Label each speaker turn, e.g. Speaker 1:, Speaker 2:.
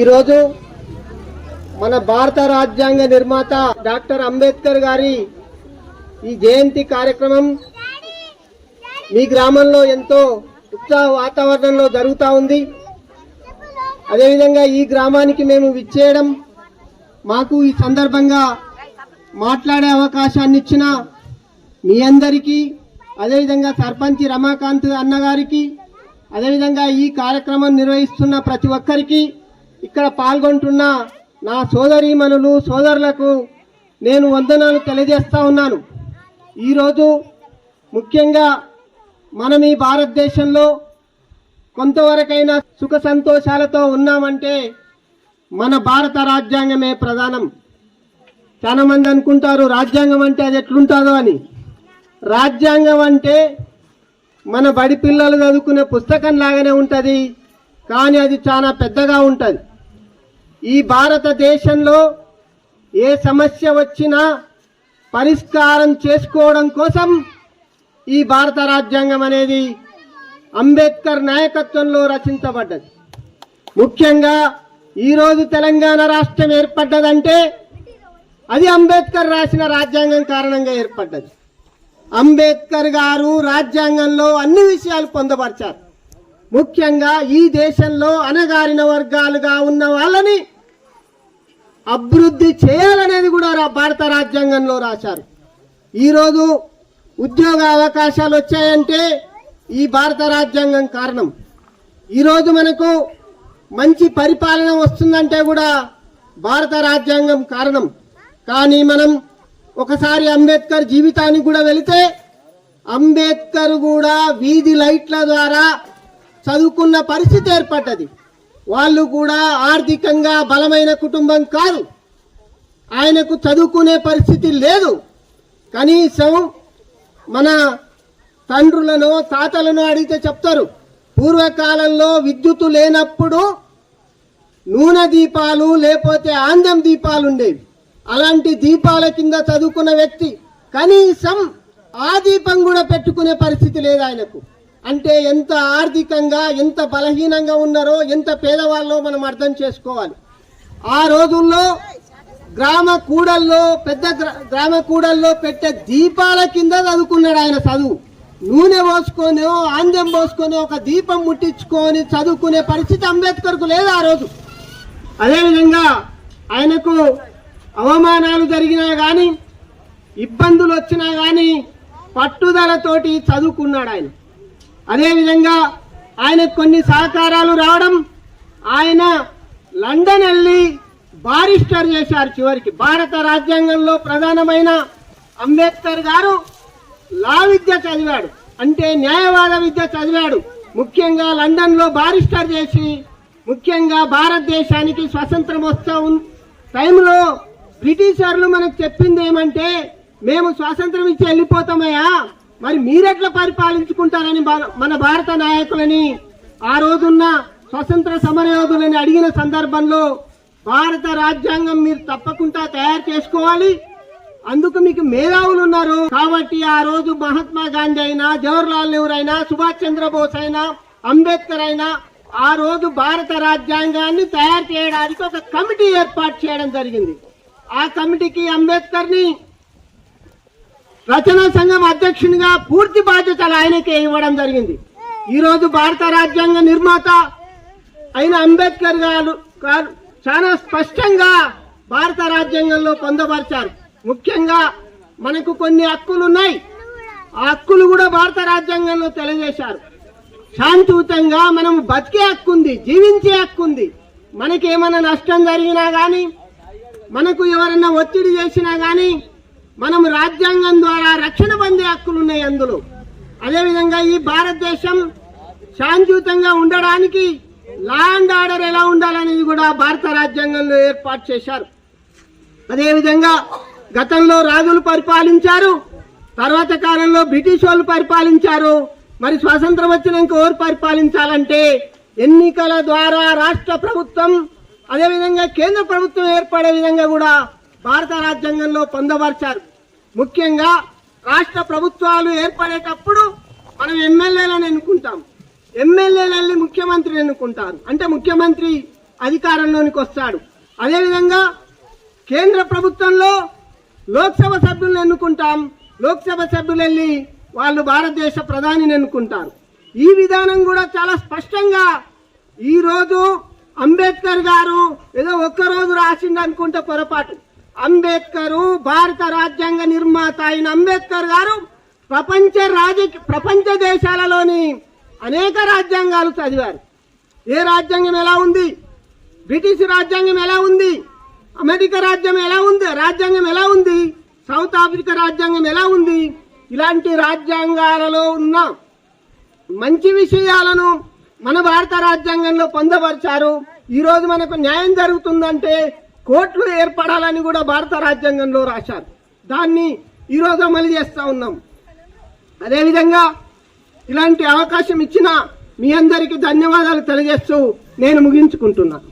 Speaker 1: ఈరోజు మన భారత రాజ్యాంగ నిర్మాత డాక్టర్ అంబేద్కర్ గారి ఈ జయంతి కార్యక్రమం మీ గ్రామంలో ఎంతో ఉత్సాహ వాతావరణంలో జరుగుతూ ఉంది. అదేవిధంగా ఈ గ్రామానికి మేము విచ్చేయడం మాకు ఈ సందర్భంగా మాట్లాడే అవకాశాన్ని ఇచ్చిన మీ అందరికీ అదేవిధంగా సర్పంచ్ రమాకాంత్ అన్నగారికి అదేవిధంగా ఈ కార్యక్రమం నిర్వహిస్తున్న ప్రతి ఒక్కరికి ఇక్కడ పాల్గొంటున్న నా సోదరీమణులు సోదరులకు నేను వందనాలు తెలియజేస్తా ఉన్నాను. ఈరోజు ముఖ్యంగా మనం ఈ భారతదేశంలో కొంతవరకైనా సుఖ సంతోషాలతో ఉన్నామంటే మన భారత రాజ్యాంగమే ప్రధానం. చాలామంది అనుకుంటారు రాజ్యాంగం అంటే అది ఎట్లుంటుందో అని. రాజ్యాంగం అంటే మన బడి పిల్లలు చదువుకునే పుస్తకం లాగానే ఉంటుంది. కానీ అది చాలా పెద్దగా ఉంటుంది. ఈ భారతదేశంలో ఏ సమస్య వచ్చినా పరిష్కారం చేసుకోవడం కోసం ఈ భారత రాజ్యాంగం అనేది అంబేద్కర్ నాయకత్వంలో రచించబడ్డది. ముఖ్యంగా ఈరోజు తెలంగాణ రాష్ట్రం ఏర్పడ్డదంటే అది అంబేద్కర్ రాసిన రాజ్యాంగం కారణంగా ఏర్పడ్డది. అంబేద్కర్ గారు రాజ్యాంగంలో అన్ని విషయాలు పొందపరిచారు. ముఖ్యంగా ఈ దేశంలో అణగారిన వర్గాలుగా ఉన్న వాళ్ళని అభివృద్ధి చేయాలనేది కూడా రా- భారత రాజ్యాంగంలో రాశారు. ఈరోజు ఉద్యోగ అవకాశాలు వచ్చాయంటే ఈ భారత రాజ్యాంగం కారణం. ఈరోజు మనకు మంచి పరిపాలన వస్తుందంటే కూడా భారత రాజ్యాంగం కారణం. కానీ మనం ఒకసారి అంబేద్కర్ జీవితానికి కూడా వెళితే అంబేద్కర్ కూడా వీధి లైట్ల ద్వారా చదువుకున్న పరిస్థితి ఏర్పడ్డది. వాళ్ళు కూడా ఆర్థికంగా బలమైన కుటుంబం కాదు ఆయనకు చదువుకునే పరిస్థితి లేదు. కనీసం మన తండ్రులను తాతలను అడిగితే చెప్తారు పూర్వకాలంలో విద్యుత్తు లేనప్పుడు నూనె దీపాలు లేకపోతే ఆందం దీపాలు ఉండేవి. అలాంటి దీపాల కింద చదువుకున్న వ్యక్తి కనీసం ఆ దీపం కూడా పెట్టుకునే పరిస్థితి లేదు ఆయనకు. అంటే ఎంత ఆర్థికంగా ఎంత బలహీనంగా ఉన్నారో ఎంత పేదవాళ్ళో మనం అర్థం చేసుకోవాలి. ఆ రోజుల్లో గ్రామ కూడల్లో పెద్ద గ్రా- గ్రామ కూడల్లో పెట్టే దీపాల కింద చదువుకున్నాడు ఆయన చదువు. నూనె పోసుకొని ఆందెం పోసుకొని ఒక దీపం ముట్టించుకొని చదువుకునే పరిస్థితి అంబేద్కర్కు లేదు ఆ రోజు. అదేవిధంగా ఆయనకు అవమానాలు జరిగినా కానీ ఇబ్బందులు వచ్చినా కానీ పట్టుదలతోటి చదువుకున్నాడు ఆయన. అదేవిధంగా ఆయన కొన్ని సహకారాలు రావడం ఆయన లండన్ వెళ్ళి బారిస్టర్ చేశారు చివరికి. భారత రాజ్యాంగంలో ప్రధానమైన అంబేద్కర్ గారు లా విద్య చదివాడు. అంటే న్యాయవాద విద్య చదివాడు. ముఖ్యంగా లండన్లో బారిస్టర్ చేసి ముఖ్యంగా భారతదేశానికి స్వతంత్రం వస్తూ టైంలో బ్రిటిషర్లు మనకు చెప్పింది ఏమంటే మేము స్వాతంత్రం ఇచ్చి వెళ్ళిపోతామయ్యా. మరి మీరెట్లా పరిపాలించుకుంటారని మన- మన భారత నాయకులని ఆ రోజున్న స్వతంత్ర సమరయోధులని అడిగిన సందర్భంలో భారత రాజ్యాంగం మీరు తప్పకుండా తయారు చేసుకోవాలి. అందుకు మీకు మేధావులు ఉన్నారు. కాబట్టి ఆ రోజు మహాత్మా గాంధీ అయినా జవహర్లాల్ నెహ్రూ అయినా సుభాష్ చంద్రబోస్ అయినా అంబేద్కర్ అయినా ఆ రోజు భారత రాజ్యాంగాన్ని తయారు చేయడానికి ఒక కమిటీ ఏర్పాటు చేయడం జరిగింది. ఆ కమిటీకి అంబేద్కర్ని రచనా సంఘం అధ్యక్షునిగా పూర్తి బాధ్యతలు ఆయనకే ఇవ్వడం జరిగింది. ఈరోజు భారత రాజ్యాంగ నిర్మాత అయిన అంబేద్కర్ గారు గారు చాలా స్పష్టంగా భారత రాజ్యాంగంలో పొందపరిచారు. ముఖ్యంగా మనకు కొన్ని హక్కులు ఉన్నాయి ఆ హక్కులు కూడా భారత రాజ్యాంగంలో తెలియజేశారు. శాంతియుతంగా మనం బతికే హక్కు ఉంది జీవించే హక్కు ఉంది మనకి ఏమైనా నష్టం జరిగినా కానీ మనకు ఎవరన్నా ఒత్తిడి చేసినా కానీ మనం రాజ్యాంగం ద్వారా రక్షణ పొందే హక్కులు ఉన్నాయి అందులో. అదేవిధంగా ఈ భారతదేశం శాంతియుతంగా ఉండడానికి లా అండ్ ఆర్డర్ ఎలా ఉండాలనేది కూడా భారత రాజ్యాంగంలో ఏర్పాటు చేశారు. అదేవిధంగా గతంలో రాజులు పరిపాలించారు తర్వాత కాలంలో బ్రిటిష్ వాళ్ళు పరిపాలించారు మరి స్వాతంత్రం వచ్చినాక ఎవరు పరిపాలించాలంటే ఎన్నికల ద్వారా రాష్ట్ర ప్రభుత్వం అదేవిధంగా కేంద్ర ప్రభుత్వం ఏర్పడే విధంగా కూడా భారత రాజ్యాంగంలో పొందపరిచారు ముఖ్యంగా రాష్ట్ర ప్రభుత్వాలు ఏర్పడేటప్పుడు మనం ఎమ్మెల్యేలను ఎన్నుకుంటాం. ఎమ్మెల్యేలు వెళ్ళి ముఖ్యమంత్రిని ఎన్నుకుంటారు. అంటే ముఖ్యమంత్రి అధికారంలోనికి వస్తాడు. అదేవిధంగా కేంద్ర ప్రభుత్వంలో లోక్సభ సభ్యులను ఎన్నుకుంటాం. లోక్సభ సభ్యులు వెళ్ళి వాళ్ళు భారతదేశ ప్రధానిని ఎన్నుకుంటారు. ఈ విధానం కూడా చాలా స్పష్టంగా ఈరోజు అంబేద్కర్ గారు ఏదో ఒక్కరోజు రాసిండు అనుకుంటే పొరపాటు. అంబేద్కర్ భారత రాజ్యాంగ నిర్మాత అయిన అంబేద్కర్ గారు ప్రపంచ రాజకీయ ప్రపంచ దేశాలలోని అనేక రాజ్యాంగాలు చదివారు. ఏ రాజ్యాంగం ఎలా ఉంది? బ్రిటిష్ రాజ్యాంగం ఎలా ఉంది? అమెరికా రాజ్యం ఎలా ఉంది? రాజ్యాంగం ఎలా ఉంది? సౌత్ ఆఫ్రికా రాజ్యాంగం ఎలా ఉంది? ఇలాంటి రాజ్యాంగాలలో ఉన్న మంచి విషయాలను మన భారత రాజ్యాంగంలో పొందపరిచారు. ఈరోజు మనకు న్యాయం జరుగుతుందంటే కోర్టులు ఏర్పడాలని కూడా భారత రాజ్యాంగంలో రాశారు. దాన్ని ఈ రోజు అమలు చేస్తూ ఉన్నాం. అదేవిధంగా ఇలాంటి అవకాశం ఇచ్చిన మీ అందరికీ ధన్యవాదాలు తెలియజేస్తూ నేను ముగించుకుంటున్నాను